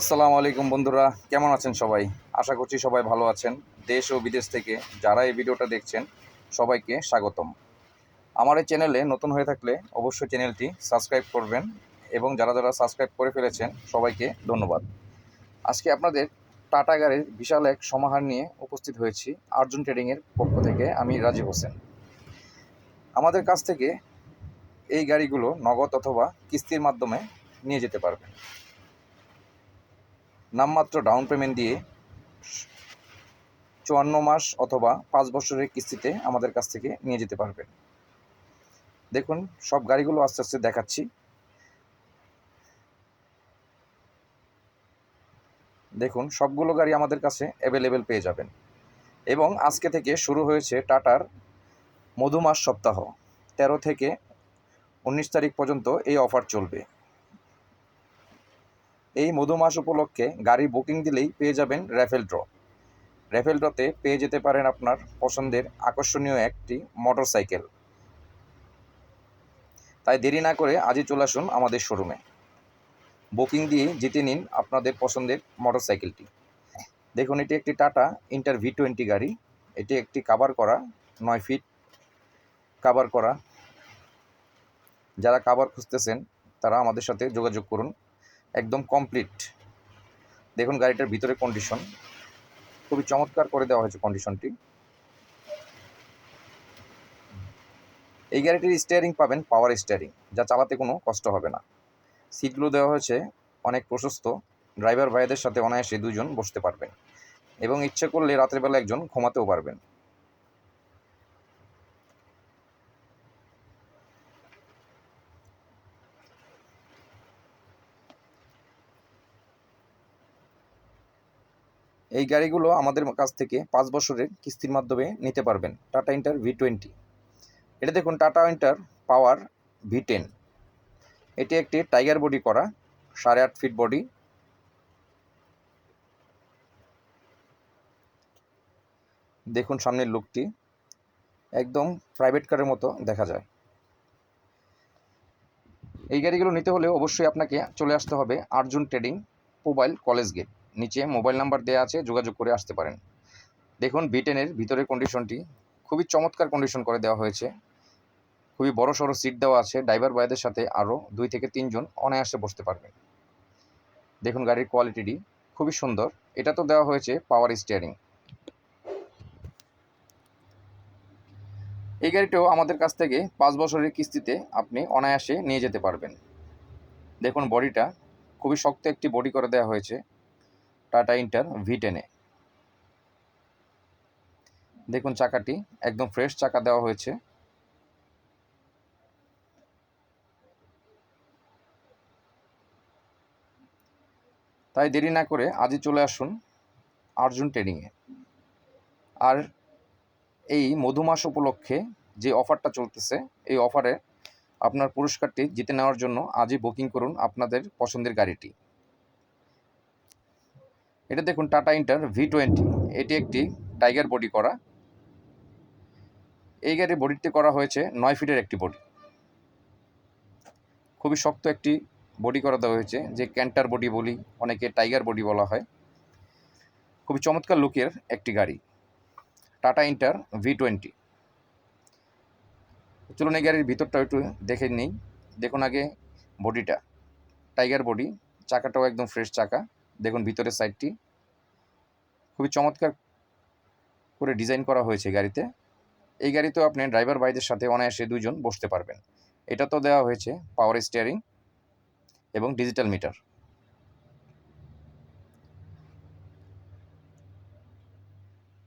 আসসালামু আলাইকুম বন্ধুরা, কেমন আছেন সবাই? আশা করছি সবাই ভালো আছেন। দেশ ও বিদেশ থেকে যারা এই ভিডিওটা দেখছেন, সবাইকে স্বাগতম। আমার এই চ্যানেলে নতুন হয়ে থাকলে অবশ্যই চ্যানেলটি সাবস্ক্রাইব করবেন এবং যারা যারা সাবস্ক্রাইব করে ফেলেছেন, সবাইকে ধন্যবাদ। আজকে আপনাদের টাটা গাড়ির বিশাল এক সমাহার নিয়ে উপস্থিত হয়েছি আর্জুন ট্রেডিংয়ের পক্ষ থেকে আমি রাজীব হোসেন। আমাদের কাছ থেকে এই গাড়িগুলো নগদ অথবা কিস্তির মাধ্যমে নিয়ে যেতে পারবেন। নামমাত্র ডাউন পেমেন্ট দিয়ে চুয়ান্ন মাস অথবা পাঁচ বছরের কিস্তিতে আমাদের কাছ থেকে নিয়ে যেতে পারবেন দেখুন, সব গাড়িগুলো আস্তে আস্তে দেখাচ্ছি। দেখুন, সবগুলো গাড়ি আমাদের কাছে অ্যাভেলেবেল পেয়ে যাবেন। এবং আজকে থেকে শুরু হয়েছে টাটার মধুমাস সপ্তাহ। তেরো থেকে উনিশ তারিখ পর্যন্ত এই অফার চলবে। এই মধু মাস উপলক্ষে গাড়ি বুকিং দিলেই পেয়ে যাবেন র্যাফেল ড্র। র্যাফেল ড্রতে পেয়ে যেতে পারেন আপনার পছন্দের আকর্ষণীয় একটি মোটর সাইকেল তাই দেরি না করে আজই চলে আসুন আমাদের শোরুমে। বুকিং দিয়ে জিতে নিন আপনাদের পছন্দের মোটর সাইকেলটি দেখুন, এটি একটি টাটা ইন্টার ভি টোয়েন্টি গাড়ি। এটি একটি কাভার করা, নয় ফিট কাভার করা। যারা কাভার খুঁজতেছেন, তারা আমাদের সাথে যোগাযোগ করুন। একদম কমপ্লিট দেখুন গাড়িটার ভিতরে কন্ডিশন খুবই চমৎকার করে দেওয়া হয়েছে কন্ডিশনটি এই গাড়িটির স্টিয়ারিং পাবেন পাওয়ার স্টিয়ারিং যা চালাতে কোনো কষ্ট হবে না। সিটগুলো দেওয়া হয়েছে, অনেক প্রশস্ত। ড্রাইভার ভাইদের সাথে অনায়াসে দুজন বসতে পারবেন। এবং ইচ্ছে করলে রাতের বেলা একজন ঘুমাতেও পারবেন। এই গাড়িগুলো আমাদের কাছ থেকে পাঁচ বছরের কিস্তির মাধ্যমে নিতে পারবেন। Tata Intra V twenty. এটা দেখুন, Tata Intra power V ten. এটি একটি টাইগার বডি করা, সাড়ে আট ফিট বডি। দেখুন সামনের লুকটি, একদম প্রাইভেট কারের মতো দেখা যায়। এই গাড়িগুলো নিতে হলে অবশ্যই আপনাকে চলে আসতে হবে Arjun trading mobile college gate. নিচে মোবাইল নাম্বার দেওয়া আছে, যোগাযোগ করে আসতে পারেন। দেখুন বিটেনের ভিতরের কন্ডিশনটি খুবই চমৎকার কন্ডিশন করে দেওয়া হয়েছে। খুবই বড় সড়ো সিট দেওয়া আছে। ড্রাইভার বয়দের সাথে আরও দুই থেকে তিনজন অনায়াসে বসতে পারবেন দেখুন, গাড়ির কোয়ালিটিটি খুবই সুন্দর। এটা তো দেওয়া হয়েছে পাওয়ার স্টিয়ারিং এই গাড়িটাও আমাদের কাছ থেকে পাঁচ বছরের কিস্তিতে আপনি অনায়াসে নিয়ে যেতে পারবেন। দেখুন বডিটা খুবই শক্ত একটি বডি করে দেওয়া হয়েছে। টাটা ইন্টার ভি টেনে দেখুন চাকাটি, একদম ফ্রেশ চাকা দেওয়া হয়েছে। তাই দেরি না করে আজই চলে আসুন আর্জুন ট্রেডিংয়ে আর এই মধুমাস উপলক্ষে যে অফারটা চলতেছে, এই অফারে আপনার পুরস্কারটি জিতে নেওয়ার জন্য আজই বুকিং করুন আপনাদের পছন্দের গাড়িটি। এটা দেখুন টাটা ইন্টার ভি টোয়েন্টি এটি একটি টাইগার বডি করা। এই গাড়ির বডিটি করা হয়েছে নয় ফিটের একটি বডি। খুবই শক্ত একটি বডি করা দেওয়া হয়েছে, যে ক্যান্টার বডি বলি অনেকে টাইগার বডি বলা হয়। খুবই চমৎকার লুকের একটি গাড়ি, টাটা ইন্টার ভি টোয়েন্টি চলুন এই গাড়ির ভিতরটা একটু দেখে নিই। দেখুন আগে বডিটা, টাইগার বডি, চাকাটাও একদম ফ্রেশ চাকা। দেখুন, ভিতরের সাইডটি খুবই চমৎকার করে ডিজাইন করা হয়েছে গাড়িতে। এই গাড়িতেও আপনি ড্রাইভার ভাইদের সাথে অনায়াসে দুজন বসতে পারবেন। এটা তো দেওয়া হয়েছে পাওয়ার স্টিয়ারিং এবং ডিজিটাল মিটার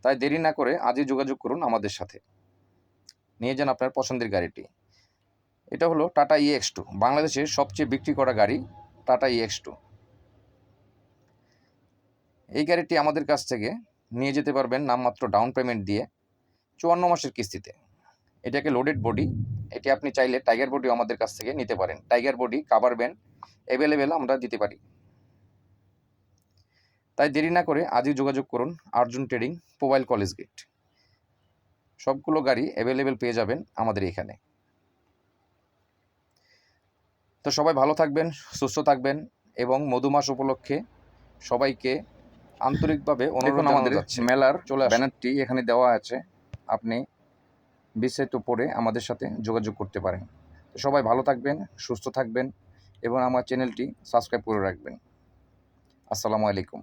তাই দেরি না করে আজই যোগাযোগ করুন আমাদের সাথে। নিয়ে যান আপনার পছন্দের গাড়িটি। এটা হলো টাটা ইএক্স টু বাংলাদেশের সবচেয়ে বিক্রি করা গাড়ি টাটা ইএক্স টু এই গাড়িটি আমাদের কাছ থেকে নিয়ে যেতে পারবেন নামমাত্র ডাউন পেমেন্ট দিয়ে চুয়ান্ন মাসের কিস্তিতে। এটাকে লোডেড বডি এটি আপনি চাইলে টাইগার বডিও আমাদের কাছ থেকে নিতে পারেন। Tiger body cover band available আমরা দিতে পারি। তাই দেরি না করে আজই যোগাযোগ করুন Arjun trading mobile college gate. সবগুলো গাড়ি অ্যাভেলেবেল পেয়ে যাবেন আমাদের এখানে। তো সবাই ভালো থাকবেন, সুস্থ থাকবেন এবং মধুমাস উপলক্ষে সবাইকে আন্তরিকভাবে অনুরোধ আমাদের মেলার চলে ব্যানারটি এখানে দেওয়া আছে। আপনি বিস্তারিত পড়ে আমাদের সাথে যোগাযোগ করতে পারেন। তো সবাই ভালো থাকবেন সুস্থ থাকবেন এবং আমার চ্যানেলটি সাবস্ক্রাইব করে রাখবেন। আসসালামু আলাইকুম।